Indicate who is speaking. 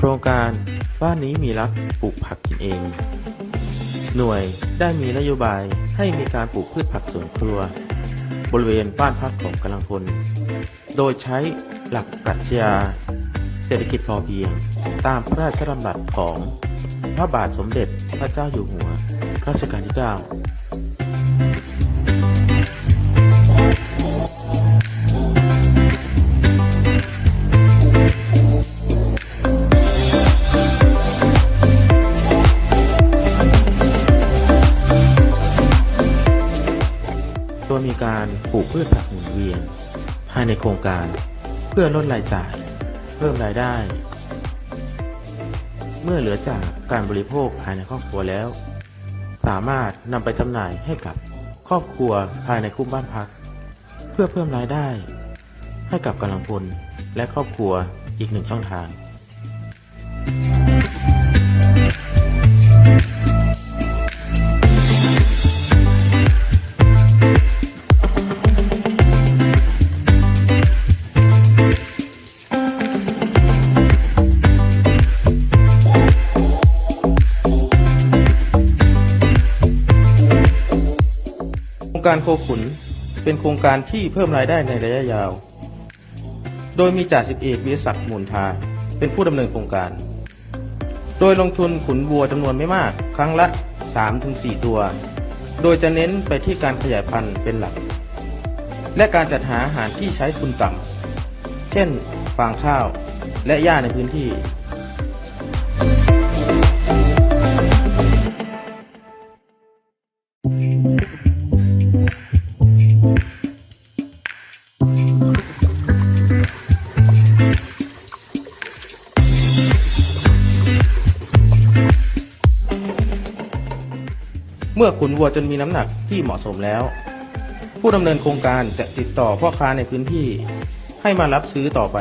Speaker 1: โครงการบ้านนี้มีรักปลูกผักกินเอง หน่วยได้มีนโยบายให้มีการปลูกพืชผักสวนครัว บริเวณบ้านพักของกำลังพล โดยใช้หลักปรัชญาเศรษฐกิจพอเพียง ตามพระราชดำรัสของพระบาทสมเด็จพระเจ้าอยู่หัวรัชกาลที่ 9 ยมีการปลูกพืชผักหมุนเวียน ภายในโครงการ เพื่อลดรายจ่าย เพิ่มรายได้ เมื่อเหลือจากการบริโภคภายในครอบครัวแล้ว สามารถนำไปจำหน่ายให้กับครอบครัวภายในคุ้มบ้านพัก เพื่อเพิ่มรายได้ ให้กับกำลังพลและครอบครัวอีกหนึ่งช่องทางโครง การโคขุน เป็นโครงการที่เพิ่มรายได้ในระยะยาว โดยมีจ่าสิบเอกวิศักดิ์มูลทาเป็นผู้ดำเนินโครงการ โดยลงทุนขุนวัวจำนวนไม่มาก ครั้งละ 3-4 ตัว โดยจะเน้นไปที่การขยายพันธุ์เป็นหลัก และการจัดหาอาหารที่ใช้ทุนต่ำ เช่น ฟางข้าว และหญ้าในพื้นที่ เมื่อขุนวัวจนมีน้ำหนักที่เหมาะสมแล้ว ผู้ดำเนินโครงการจะติดต่อพ่อค้าในพื้นที่ให้มารับซื้อต่อไป